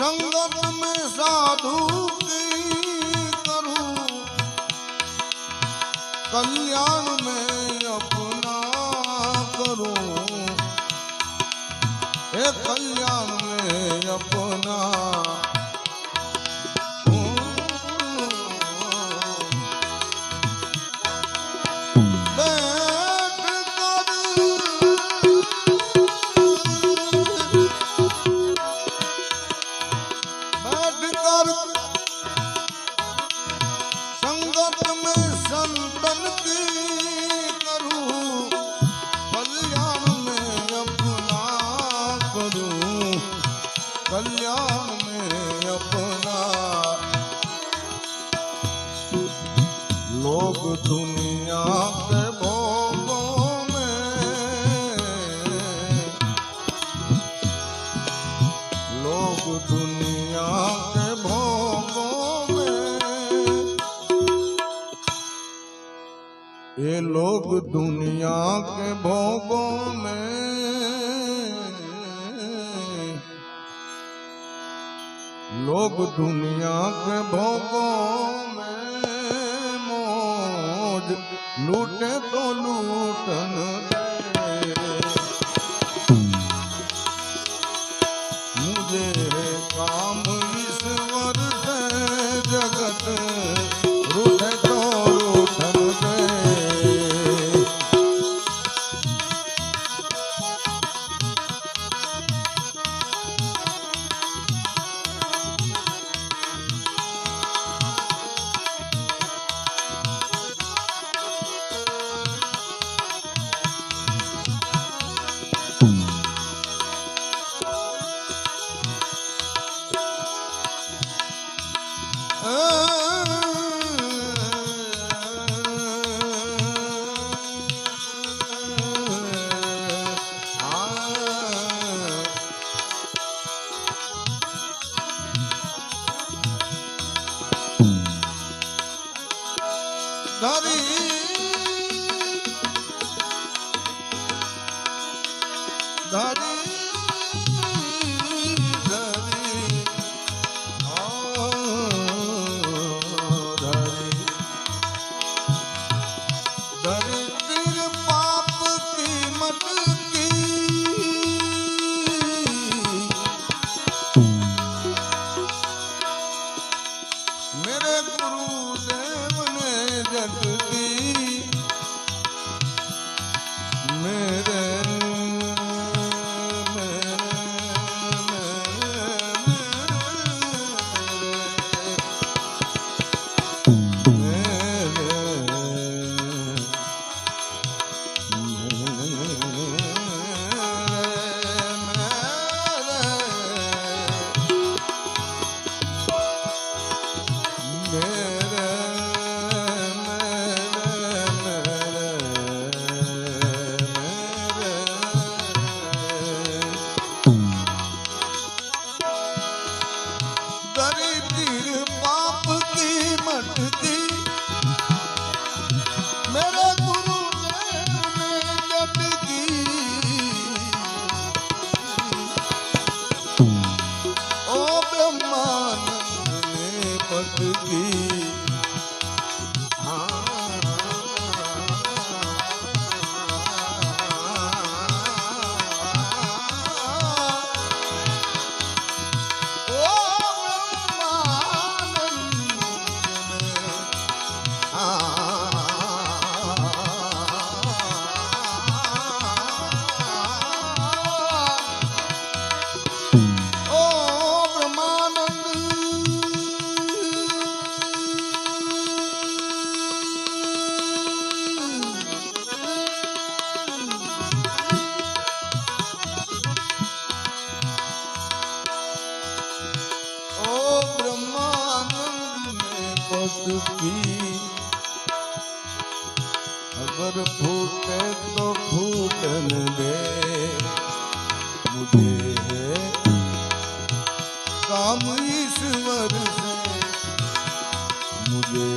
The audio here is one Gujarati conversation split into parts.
સંગત મે સાધુ કરું. કલ્યાણ મે અપના કરું. હે કલ્યાણ મે અપના ये लोग दुनिया के भोगों में लोग दुनिया के भोगों में લૂટ તો લૂટન ધરી. ધરી. मेरे गुरुदेव ने जग ने સુખી અગર ફૂટે તો ફૂટન દે મુજે કામ ઈશ્વર સે મુજે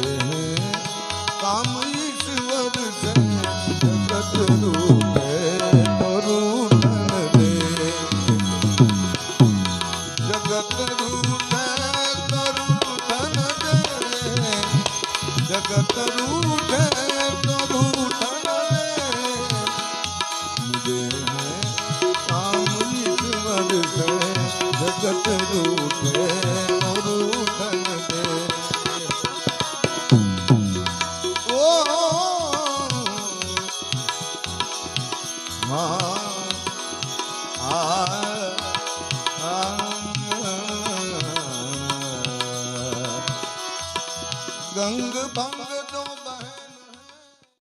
गंग भंग